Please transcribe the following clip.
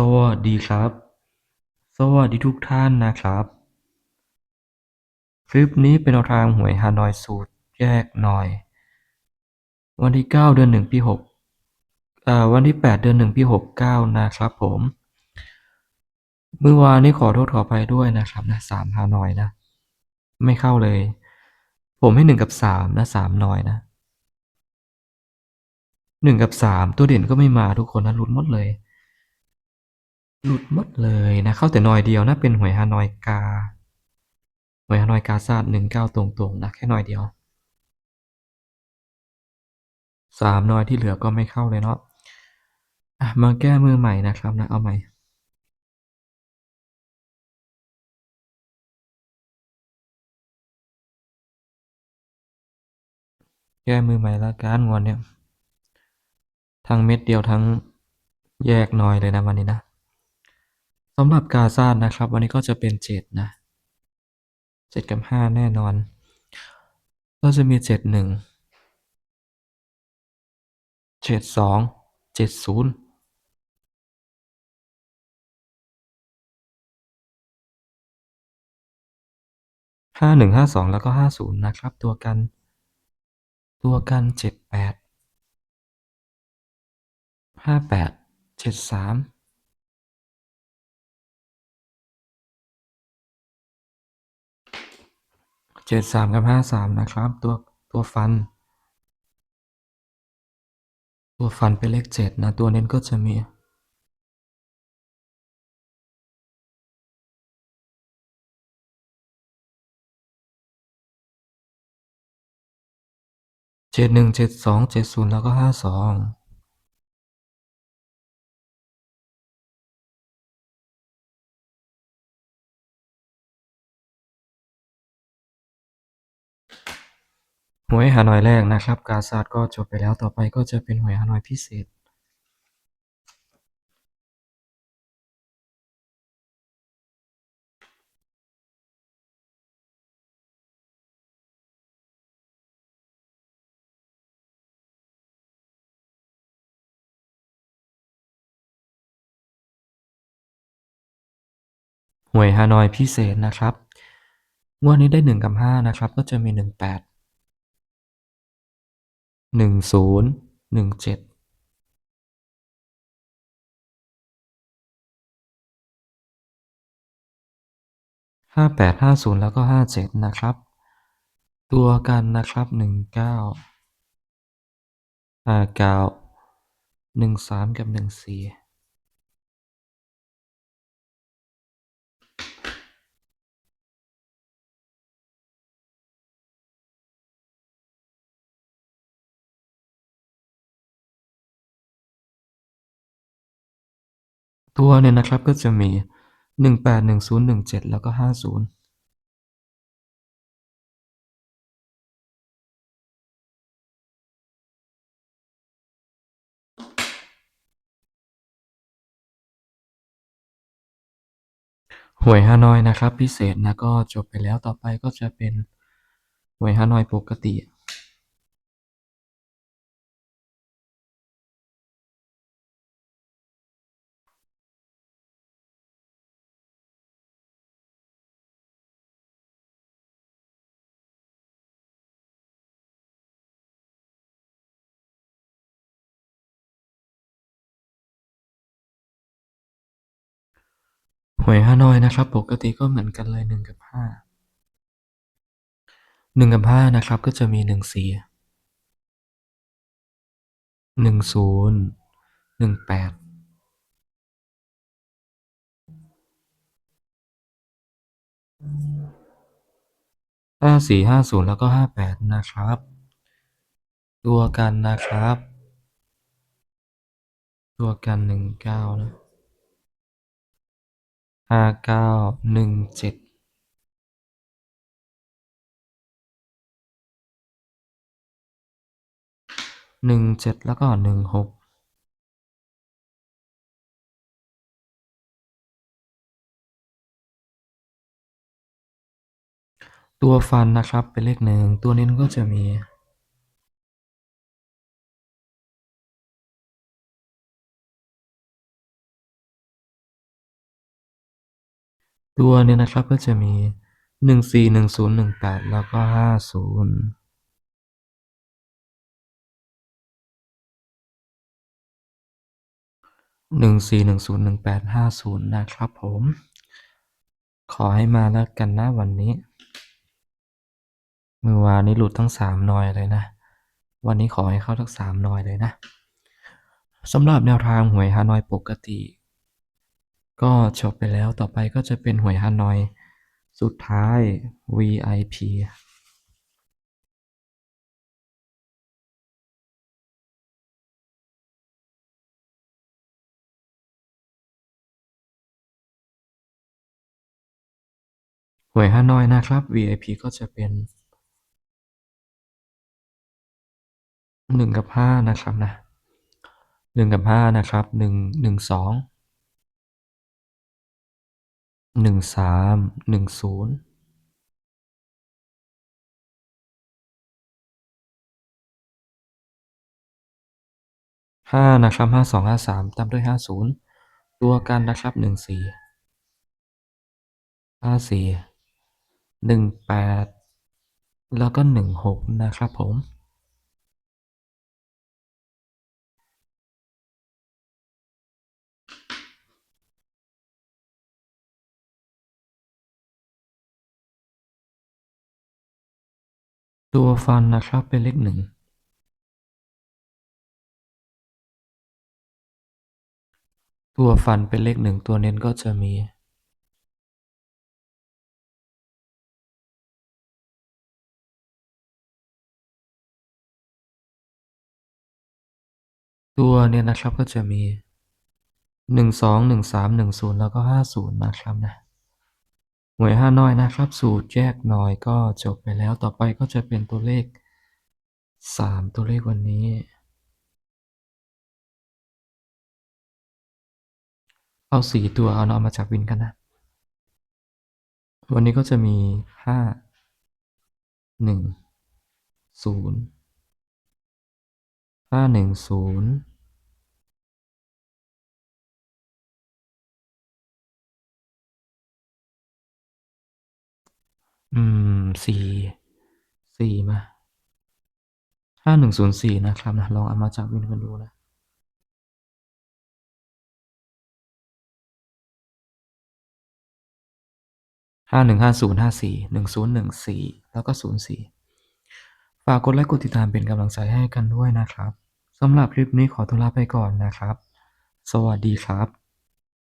สวัสดีครับ สวัสดีทุกท่านนะครับ คลิปนี้เป็นแนวทางหวยฮานอยสูตรแยกหน่อย วันที่ 9 เดือน1ปี6เอ่อวันที่ 8 เดือน1ปี69 นะครับผมเมื่อวานนี้ขอโทษขออภัยด้วยนะครับนะ3ฮานอยนะ ไม่เข้าเลย ผมให้1กับ3นะ3หน่อยนะ1กับ3ตัวเด่นก็ไม่มาทุกคนนะลุดหมดเลย หลุดหมดเลยนะ เข้าแต่หน่อยเดียวนะเป็นหวยฮานอยกา หวยฮานอยกาซาด19ตรงๆนะแค่หน่อยเดียวสามน่อยที่เหลือก็ไม่เข้าเลยเนาะอะมาแก้มือใหม่นะครับนะเอาใหม่แก้มือใหม่ละกันงวดเนี่ย ทั้งเม็ดเดียวทั้งแยกน่อยเลยนะวันนี้นะ สำหรับกาซาดนะครับ วันนี้ก็จะเป็นเจ็ดนะเจ็ดกับห้าแน่นอน ก็จะมีเจ็ดหนึ่งเจ็ดสองเจ็ดศูนย์ห้าหนึ่งห้าสองแล้วก็ห้าศูนย์นะครับ ตัวกัน ตัวกันเจ็ดแปดห้าแปดเจ็ดสาม เจ็ดสามกับห้าสามนะครับ ตัวตัวฟัน ตัวฟันเป็นเลขเจ็ดนะ ตัวเน้นก็จะมีเจ็ดหนึ่งเจ็ดสองเจ็ดศูนย์แล้วก็ห้าสอง หวยฮานอยแรกนะครับ กาซาดก็จบไปแล้วต่อไปก็จะเป็นหวยฮานอยพิเศษ หวยฮานอยพิเศษนะครับ งวดนี้ได้หนึ่งกับห้านะครับ ก็จะมีหนึ่งแปด หนึ่งศูนย์หนึ่งเจ็ดห้าแปดห้าศูนย์แล้วก็ห้าเจ็ดนะครับ ตัวกันนะครับหนึ่งเก้าห้าเก้าหนึ่งสามกับหนึ่งสี่ ตัวเนี่ยนะครับก็จะมีหนึ่งแปดหนึ่งศูนย์หนึ่งเจ็ดแล้วก็ห้าศูนย์หวยฮานอยนะครับ พิเศษนะก็จบไปแล้วต่อไปก็จะเป็นหวยฮานอยปกติ หวยฮานอยนะครับ ปกติก็เหมือนกันเลยหนึ่งกับห้าหนึ่งกับห้านะครับก็จะมีหนึ่งสี่หนึ่งศูนย์หนึ่งแปดห้าสี่ห้าศูนย์แล้วก็ห้าแปดนะครับ ตัวกันนะครับ ตัวกันหนึ่งเก้านะ ห้าเก้าหนึ่งเจ็ดหนึ่งเจ็ดแล้วก็หนึ่งหกตัวฟันนะครับเป็นเลขหนึ่งตัวนี้ก็จะมี ตัวเนี่ยนะครับก็จะมีหนึ่งสี่หนึ่งศูนย์หนึ่งแปดแล้วก็ห้าศูนย์หนึ่งสี่หนึ่งศูนย์หนึ่งแปดห้าศูนย์นะครับผม ขอให้มาแล้วกันนะวันนี้ เมื่อวานนี้หลุดทั้งสามนอยเลยนะ วันนี้ขอให้เข้าทั้งสามนอยเลยนะสำหรับแนวทางหวยฮานอยปกติ ก็จบไปแล้วต่อไปก็จะเป็นหวยฮานอย สุดท้าย VIP หวยฮานอยนะครับ VIP ก็จะเป็นหนึ่งกับห้านะครับนะหนึ่งกับห้านะครับหนึ่งหนึ่งสอง หนึ่งสามหนึ่งศูนย์ห้านะครับห้าสองห้าสามตามด้วยห้าศูนย์ตัวกันนะครับหนึ่งสี่ห้าสี่หนึ่งแปดแล้วก็หนึ่งหกนะครับผม ตัวฟันนะครับเป็นเลขหนึ่ง ตัวฟันเป็นเลขหนึ่งตัวเน้นก็จะมี ตัวเนี่ยนะครับก็จะมีหนึ่งสองหนึ่งสามหนึ่งศูนย์แล้วก็ห้าศูนย์นะครับนะ หวยห้าน้อยนะครับ สูตรแยกหน่อยก็จบไปแล้วต่อไปก็จะเป็นตัวเลขสามตัวเลขวันนี้ เอาสี่ตัวเอาเนาะมาจากวินกันนะ วันนี้ก็จะมีห้าหนึ่งศูนย์ห้าหนึ่งศูนย์ อืมสี่สี่มาห้าหนึ่งศูนย์สี่นะครับนะลองเอามาจากวินกันดูนะห้าหนึ่งห้าศูนย์ห้าสี่หนึ่งศูนย์หนึ่งสี่แล้วก็ศูนย์สี่ฝากกดไลค์กดติดตามเป็นกำลังใจให้กันด้วยนะครับสำหรับคลิปนี้ขอตัวลาไปก่อนนะครับ สวัสดีครับ